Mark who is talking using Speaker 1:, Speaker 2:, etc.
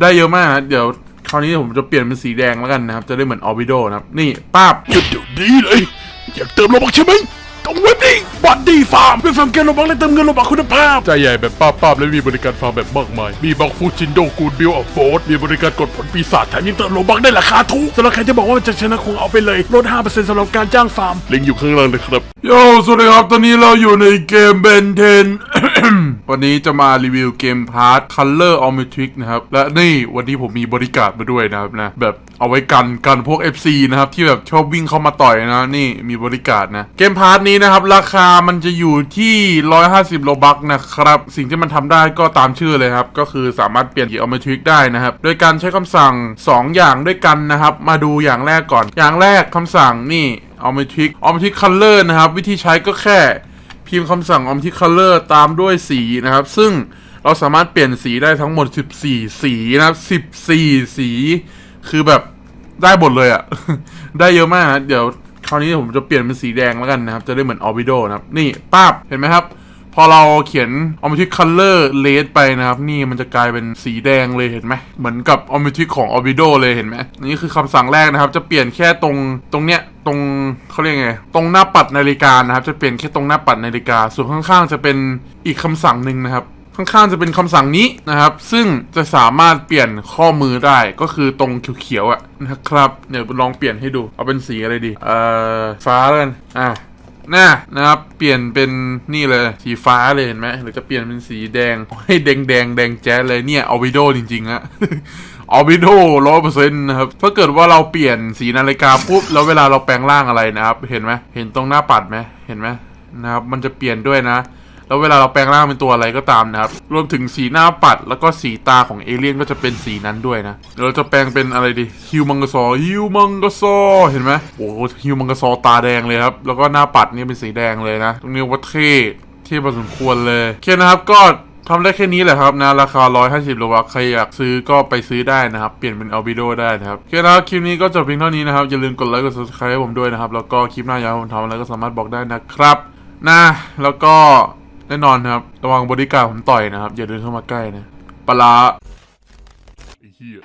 Speaker 1: ได้เยอะมากนะเดี๋ยวคราวนี้ผมจะเปลี่ยนเป็นสีแดงแล้วกันนะครับ จะได้เหมือนออบิโดนะครับ นี่ป้าบ
Speaker 2: หยุดเดี๋ยวนี้เลย อยากเติมโลบักใช่ไหมต้องเว็บนี้บัตดี้ฟาร์มด้วยฟาร์มเกมโลบักและเติมเงินโลบักคุณภาพ ใจใหญ่แบบป้าป้าบและมีบริการฟาร์มแบบมากมาย มีบักฟูจินโดกูดบิลออฟโบสมีบริการกดผลปีศาจแถมยังเติมโลบักได้ราคาถูกสำหรับใครที่บอกว่ามันจะชนะคงเอาไปเลยลด5%สำหรับการจ้างฟาร์มลิงก์อยู่ข้างล่างเลยครับ
Speaker 1: โยสวัสดีครับตอนนี้เราอยู่ในเกมเบนเทน วันนี้จะมารีวิวเกมพาร์ท Color o m e t r i c นะครับ และนี่วันนี้ผมมีบริการมาด้วยนะครับนะแบบเอาไว้กันกันพวก FC นะครับ ที่แบบชอบวิ่งเข้ามาต่อยนะ นี่มีบริการนะ เกมพาร์ทนี้นะครับ ราคามันจะอยู่ที่ 150โลบักนะครับ สิ่งที่มันทำได้ก็ตามชื่อเลยครับ ก็คือสามารถเปลี่ยนสี o m e t r i c ได้นะครับ โดยการใช้คำสั่ง 2 อย่างด้วยกันนะครับ มาดูอย่างแรกก่อน อย่างแรกคำสั่งนี่ o m e t r i c o m e t r i c Color นะครับ วิธีใช้ก็แค่ พิมพ์คำสั่ง o m t i Color ตามด้วยสีนะครับ ซึ่งเราสามารถเปลี่ยนสีได้ทั้งหมด 14 สีนะครับ 14 สี คือแบบได้หมดเลยอะ ได้เยอะมากนะ เดี๋ยวคราวนี้ผมจะเปลี่ยนเป็นสีแดงแล้วกันนะครับ จะได้เหมือนออบิโดนะครับ นี่ป้าบ เห็นไหมครับ พอเราเขียน o m t i Color Red ไปนะครับ นี่มันจะกลายเป็นสีแดงเลยเห็นไหม เหมือนกับ o m t i ของ Orbido เลยเห็นไหม นี่คือคำสั่งแรกนะครับ จะเปลี่ยนแค่ตรงตรงเนี้ย ตรงเขาเรียกไง ตรงหน้าปัดนาฬิกานะครับ จะเปลี่ยนแค่ตรงหน้าปัดนาฬิกา ส่วนข้างๆจะเป็นอีกคำสั่งหนึ่งนะครับ ข้างๆจะเป็นคำสั่งนี้นะครับ ซึ่งจะสามารถเปลี่ยนข้อมือได้ก็คือตรงเขียวๆอะนะครับเดี๋ยวลองเปลี่ยนให้ดูเอาเป็นสีอะไรดี เอ่อฟ้าแล้วกันอ่ น้านะครับ เปลี่ยนเป็นนี่เลยสีฟ้าเลยเห็นไหมหรือจะเปลี่ยนเป็นสีแดงให้แดงแดงแดงแจ๊สเลยเนี่ยออบิโดจริงๆอะออบิโดร้อยเปอร์เซ็นต์นะครับ ถ้าเกิดว่าเราเปลี่ยนสีนาฬิกาปุ๊บ แล้วเวลาเราแปลงร่างอะไรนะครับ เห็นไหมเห็นตรงหน้าปัดไหมเห็นไหมนะครับ มันจะเปลี่ยนด้วยนะ แล้วเวลาเราแปลงร่างเป็นตัวอะไรก็ตามนะครับ รวมถึงสีหน้าปัดแล้วก็สีตาของเอเลี่ยนก็จะเป็นสีนั้นด้วยนะเดี๋ยวเราจะแปลงเป็นอะไรดีฮิวมังกซอฮิวมังกซอเห็นไหมโอ้ฮิวมังกซอตาแดงเลยครับ แล้วก็หน้าปัดนี่เป็นสีแดงเลยนะ ตรงนี้ว่าเท่เท่พอสมควรเลยโอเคนะครับก็ทำได้แค่นี้แหละครับนะ ราคา 150โลบาใครอยากซื้อก็ไปซื้อได้นะครับ เปลี่ยนเป็นอัลบิโดได้นะครับโอเคนะครับคลิปนี้ก็จบเพียงเท่านี้นะครับ อย่าลืมกดไลค์กด subscribe ให้ผมด้วยนะครับ แล้วก็คลิปหน้าอยากให้ผมทำอะไรก็สามารถบอกได้นะครับนะแล้วก็ น่นอนครับระวังบริการผมต่อยนะครับ อย่าเดินเข้ามาใกล้นะปลาร้า
Speaker 2: ไอ้เหี้ย